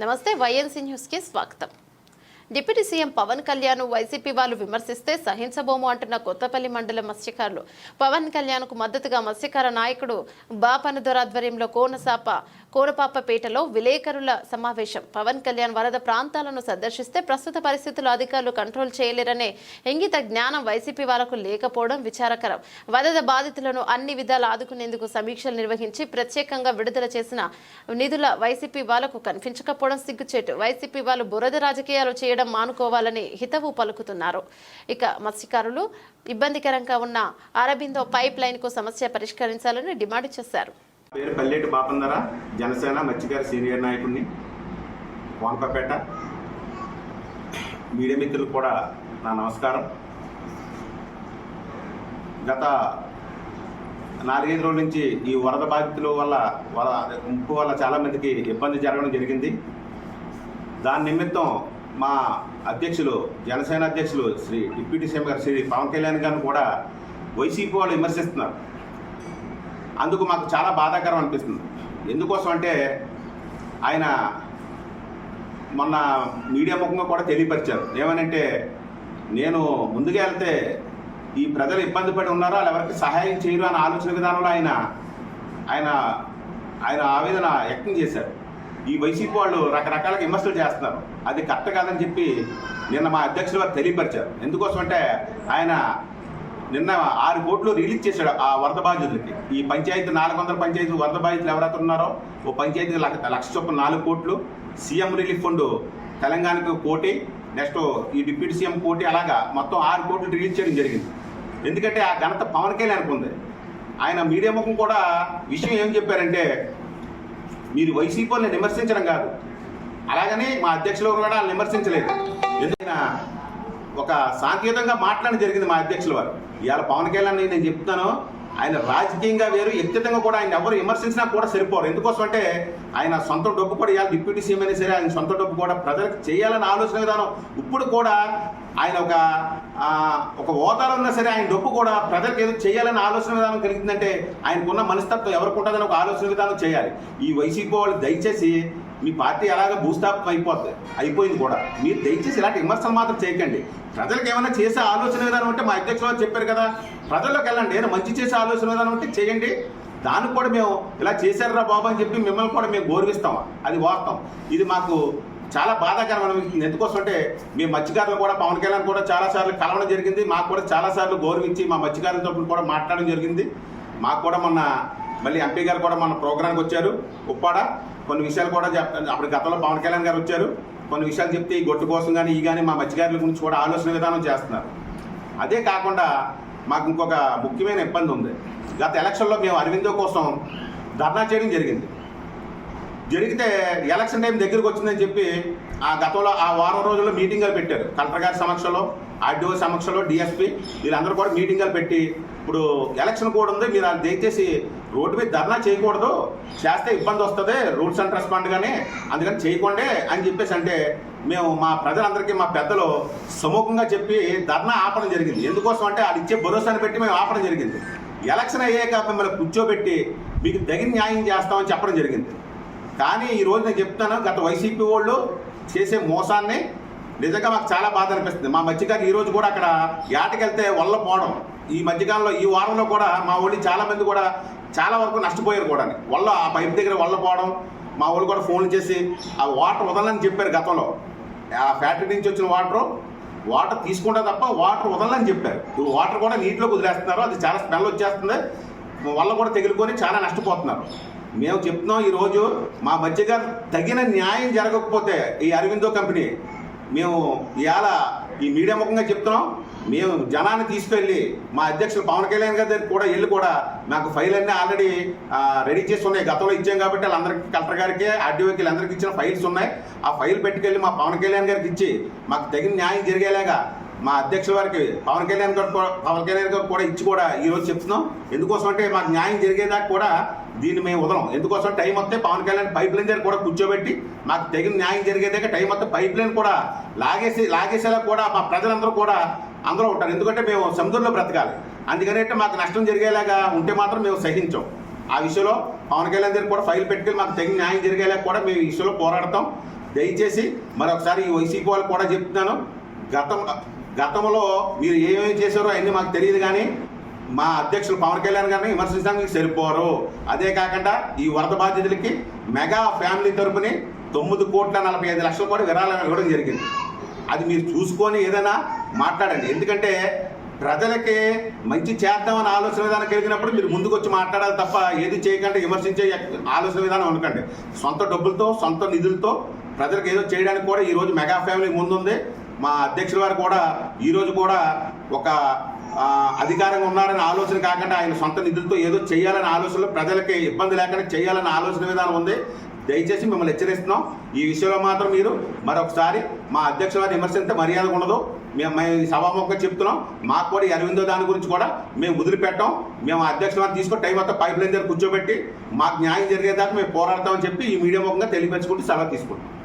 నమస్తే వైఎన్సీ న్యూస్కి స్వాగతం. Deputy CM Pawan Kalyan YCP వాళ్ళు విమర్శిస్తే సహించబోము అంటున్న కొత్తపల్లి మండలం మత్స్యకారులు. పవన్ కళ్యాణ్కు మద్దతుగా మత్స్యకార నాయకుడు బాపనదొర ఆధ్వర్యంలో కోనసాప కోనపాపపేటలో విలేకరుల సమావేశం. పవన్ కళ్యాణ్ వరద ప్రాంతాలను సందర్శిస్తే ప్రస్తుత పరిస్థితులు అధికారులు కంట్రోల్ చేయలేరనే ఇంగిత జ్ఞానం వైసీపీ వాళ్ళకు లేకపోవడం విచారకరం. వరద బాధితులను అన్ని విధాలు ఆదుకునేందుకు సమీక్షలు నిర్వహించి ప్రత్యేకంగా విడుదల చేసిన నిధుల వైసీపీ వాళ్ళకు కనిపించకపోవడం సిగ్గుచేటు. వైసీపీ వాళ్ళు బురద రాజకీయాలు చేయడం మానుకోవాలని హితవు పలుకుతున్నారు. ఇక మత్స్యకారులు ఇబ్బందికరంగా ఉన్న అరబిందో పైప్ లైన్కు సమస్య పరిష్కరించాలని డిమాండ్ చేశారు. పేరు పల్లెటి బాపందర జనసేన మత్స్యకార సీనియర్ నాయకుడిని వాంపపేట మీడియా మిత్రులకు కూడా నా నమస్కారం. గత నాలుగైదు రోజుల నుంచి ఈ వరద బాధితుల వల్ల వర ముప్పు వల్ల చాలామందికి ఇబ్బంది జరగడం జరిగింది. దాని నిమిత్తం మా అధ్యక్షులు జనసేన అధ్యక్షులు శ్రీ డిప్యూటీ సీఎం గారు శ్రీ పవన్ కళ్యాణ్ గారిని కూడా వైసీపీ వాళ్ళు విమర్శిస్తున్నారు. అందుకు మాకు చాలా బాధాకరం అనిపిస్తుంది. ఎందుకోసం అంటే ఆయన మొన్న మీడియా ముఖంగా కూడా తెలియపరిచారు. ఏమనంటే నేను ముందుగా వెళ్తే ఈ ప్రజలు ఇబ్బంది పడి ఉన్నారో? వాళ్ళు ఎవరికి సహాయం చేయరు అనే ఆలోచన విధానంలో ఆయన ఆయన ఆయన ఆవేదన వ్యక్తం చేశారు. ఈ వైసీపీ వాళ్ళు రకరకాల విమర్శలు చేస్తున్నారు. అది కరెక్ట్ కాదని చెప్పి నిన్న మా అధ్యక్షులు వారు తెలియపరిచారు. ఎందుకోసం అంటే ఆయన నిన్న ఆరు కోట్లు రిలీజ్ చేశాడు ఆ వరద బాధితులకి. ఈ పంచాయతీ నాలుగు వందల పంచాయతీ వరద బాధితులు ఎవరైతే ఉన్నారో ఓ పంచాయతీ లక్ష లక్ష చొప్పున నాలుగు కోట్లు సీఎం రిలీఫ్ ఫండ్ తెలంగాణకు కోటి నెక్స్ట్ ఈ డిప్యూటీ సీఎం కోటి అలాగా మొత్తం ఆరు కోట్లు రిలీజ్ చేయడం జరిగింది. ఎందుకంటే ఆ ఘనత పవన్ కళ్యాణ్కి ఉంది. ఆయన మీడియా ముఖం కూడా విషయం ఏం చెప్పారంటే మీరు వైసీపీ విమర్శించడం కాదు. అలాగని మా అధ్యక్షులు కూడా వాళ్ళని విమర్శించలేదు. ఎందుకైనా ఒక సాంకేతికంగా మాట్లాడడం జరిగింది మా అధ్యక్షుల వారు. ఇవాళ పవన్ కళ్యాణ్ నేను చెప్తాను ఆయన రాజకీయంగా వేరు వ్యక్తిగతంగా కూడా ఆయన ఎవరు విమర్శించినా కూడా సరిపోరు. ఎందుకోసం అంటే ఆయన సొంత డబ్బు కూడా ఇవాళ డిప్యూటీ సీఎం అయినా సరే ఆయన సొంత డబ్బు కూడా ప్రజలకు చేయాలని ఆలోచన విధానం. ఇప్పుడు కూడా ఆయన ఒక ఒక హోదాలో ఉన్నా సరే ఆయన డబ్బు కూడా ప్రజలకు ఏదో చేయాలని ఆలోచన విధానం కలిగిందంటే ఆయనకున్న మనస్తత్వం ఎవరికి ఉంటుందని ఒక ఆలోచన విధానం చేయాలి. ఈ వైసీపీ వాళ్ళు దయచేసి మీ పార్టీ ఎలాగ భూస్థాపం అయిపోద్ది అయిపోయింది కూడా. మీరు దయచేసి ఇలాంటి విమర్శలు మాత్రం చేయకండి. ప్రజలకు ఏమైనా చేసే ఆలోచన విధానం ఉంటే మా అధ్యక్షులు చెప్పారు కదా ప్రజల్లోకి వెళ్ళండి. ఏదో మంచి చేసే ఆలోచన విధానం ఉంటే చేయండి. దానికి కూడా మేము ఇలా చేశారురా బాబు అని చెప్పి మిమ్మల్ని కూడా మేము గౌరవిస్తాం. అది వాస్తవం. ఇది మాకు చాలా బాధాకరమైన విషయం. ఎందుకోసం అంటే మీ మత్స్యకారులు కూడా పవన్ కళ్యాణ్ కూడా చాలా సార్లు కలవడం జరిగింది. మాకు కూడా చాలా సార్లు గౌరవించి మా మత్స్యకారుల తరపున కూడా మాట్లాడడం జరిగింది. మాకు కూడా మొన్న మళ్ళీ ఎంపీ గారు కూడా మన ప్రోగ్రాంకి వచ్చారు. ఉప్పాడ. కొన్ని విషయాలు కూడా అప్పుడు గతంలో పవన్ కళ్యాణ్ గారు వచ్చారు. కొన్ని విషయాలు చెప్తే ఈ గొట్టు కోసం కానీ ఈ కానీ మా మత్స్యకారుల గురించి కూడా ఆలోచన విధానం చేస్తున్నారు. అదే కాకుండా మాకు ఇంకొక ముఖ్యమైన ఇబ్బంది ఉంది. గత ఎలక్షన్లో మేము అరవిందో కోసం ధర్నా చేయడం జరిగింది. జరిగితే ఎలక్షన్ టైం దగ్గరికి వచ్చిందని చెప్పి ఆ గతంలో ఆ వారం రోజుల్లో మీటింగ్లు పెట్టారు. కలెక్టర్ గారి సమక్షంలో ఆర్డీఓ సమక్షంలో డిఎస్పీ వీళ్ళందరూ కూడా మీటింగ్లు పెట్టి ఇప్పుడు ఎలక్షన్ కూడా ఉంది. మీరు అది దయచేసి రోడ్డు మీద ధర్నా చేయకూడదు. చేస్తే ఇబ్బంది వస్తుంది. రూల్స్ అండ్ రెస్పాండ్ కానీ అందుకని చేయకుండే అని చెప్పేసి అంటే మేము మా ప్రజలందరికీ మా పెద్దలు సముఖంగా చెప్పి ధర్నా ఆపడం జరిగింది. ఎందుకోసం అంటే అది ఇచ్చే భరోసాను పెట్టి మేము ఆపడం జరిగింది. ఎలక్షన్ అయ్యాక మిమ్మల్ని కూర్చోబెట్టి మీకు తగిన న్యాయం చేస్తామని చెప్పడం జరిగింది. కానీ ఈరోజు నేను చెప్తాను గత వైసీపీ వాళ్ళు చేసే మోసాన్ని నిజంగా మాకు చాలా బాధ అనిపిస్తుంది. మా మధ్యకాలం ఈరోజు కూడా అక్కడ ఏటకెళ్తే వల్ల పోవడం. ఈ మధ్యకాలంలో ఈ వారంలో కూడా మా వాళ్ళు చాలామంది కూడా చాలా వరకు నష్టపోయారు కూడా. వల్ల ఆ పైపు దగ్గర వల్ల పోవడం మా వాళ్ళు కూడా ఫోన్లు చేసి ఆ వాటర్ వదలని చెప్పారు గతంలో. ఆ ఫ్యాక్టరీ నుంచి వచ్చిన వాటర్ వాటర్ తీసుకుంటే తప్ప వాటర్ వదలని చెప్పారు. ఇప్పుడు వాటర్ కూడా నీటిలో వదిలేస్తున్నారు అది చాలా స్మెల్ వచ్చేస్తుంది వల్ల కూడా తెగులుకొని చాలా నష్టపోతున్నారు. మేము చెప్తున్నాం ఈరోజు మా మధ్యగా తగిన న్యాయం జరగకపోతే ఈ అరవిందో కంపెనీ మేము ఇవాళ ఈ మీడియా ముఖంగా చెప్తున్నాం. మేము జనాన్ని తీసుకెళ్ళి మా అధ్యక్షులు పవన్ కళ్యాణ్ గారి దగ్గర కూడా వెళ్ళి కూడా నాకు ఫైల్ అన్నీ ఆల్రెడీ రెడీ చేసి ఉన్నాయి. గతంలో ఇచ్చాం కాబట్టి వాళ్ళందరికీ కలెక్టర్ గారికి ఆర్డీఓకి అందరికీ ఇచ్చిన ఫైల్స్ ఉన్నాయి. ఆ ఫైల్ పెట్టుకెళ్ళి మా పవన్ కళ్యాణ్ గారికి ఇచ్చి మాకు తగిన న్యాయం జరిగేలాగా మా అధ్యక్షుల వారికి పవన్ కళ్యాణ్ గారు కూడా- పవన్ కళ్యాణ్ గారు కూడా ఇచ్చి కూడా ఈ రోజు చెప్తున్నాం. ఎందుకోసం అంటే మాకు న్యాయం జరిగేదాకా కూడా దీన్ని మేము వదలం. ఎందుకోసం? టైం వస్తే పవన్ కళ్యాణ్ పైప్ లైన్ దగ్గర కూడా కూర్చోబెట్టి మాకు తగిన న్యాయం జరిగేదాకా టైం వస్తే పైప్ లైన్ కూడా లాగేసి లాగేసేలా కూడా మా ప్రజలందరూ కూడా అందరూ ఉంటారు. ఎందుకంటే మేము సముద్రంలో బ్రతకాలి. అందుకనేట్టు మాకు నష్టం జరిగేలాగా ఉంటే మాత్రం మేము సహించాం. ఆ విషయంలో పవన్ కళ్యాణ్ దగ్గర కూడా ఫైల్ పెట్టుకుని మాకు తగిన న్యాయం జరిగేలా కూడా మేము ఈ విషయంలో పోరాడతాం. దయచేసి మరొకసారి ఈ వైసీపీ వాళ్ళు కూడా చెప్తున్నాను. గతం గతంలో మీరు ఏమేమి చేశారో అవన్నీ మాకు తెలియదు కానీ మా అధ్యక్షులు పవన్ కళ్యాణ్ గారిని విమర్శించడానికి సరిపోరు. అదే కాకుండా ఈ వరద బాధితులకి మెగా ఫ్యామిలీ తరపుని తొమ్మిది కోట్ల నలభై ఐదు లక్షలు కూడా విరాళం ఇవ్వడం జరిగింది. అది మీరు చూసుకొని ఏదైనా మాట్లాడండి. ఎందుకంటే ప్రజలకి మంచి చేద్దామని ఆలోచన విధానం కలిగినప్పుడు మీరు ముందుకు వచ్చి మాట్లాడాలి తప్ప ఏది చేయకుండా విమర్శించే ఆలోచన విధానం అనుకోండి సొంత డబ్బులతో సొంత నిధులతో ప్రజలకు ఏదో చేయడానికి కూడా ఈరోజు మెగా ఫ్యామిలీ ముందుంది. మా అధ్యక్షుల వారు కూడా ఈరోజు కూడా ఒక అధికారంగా ఉన్నారనే ఆలోచన కాకుండా ఆయన సొంత నిధులతో ఏదో చేయాలనే ఆలోచనలో ప్రజలకి ఇబ్బంది లేకుండా చేయాలనే ఆలోచన విధానం ఉంది. దయచేసి మిమ్మల్ని హెచ్చరిస్తున్నాం. ఈ విషయంలో మాత్రం మీరు మరొకసారి మా అధ్యక్షుల వారిని విమర్శించే మర్యాద ఉండదు. మేము మేము ఈ సభాముఖంగా చెప్తున్నాం. మాకు కూడా అరవిందో దాని గురించి కూడా మేము వదిలిపెట్టాం. మేము అధ్యక్షుల వారిని తీసుకొని టైం అంతా పైప్ లైన్ దగ్గర కూర్చోబెట్టి మాకు న్యాయం జరిగేదాకా మేము పోరాడతామని చెప్పి ఈ మీడియా ముఖంగా తెలియపరచుకుంటూ సెలవు తీసుకుంటాం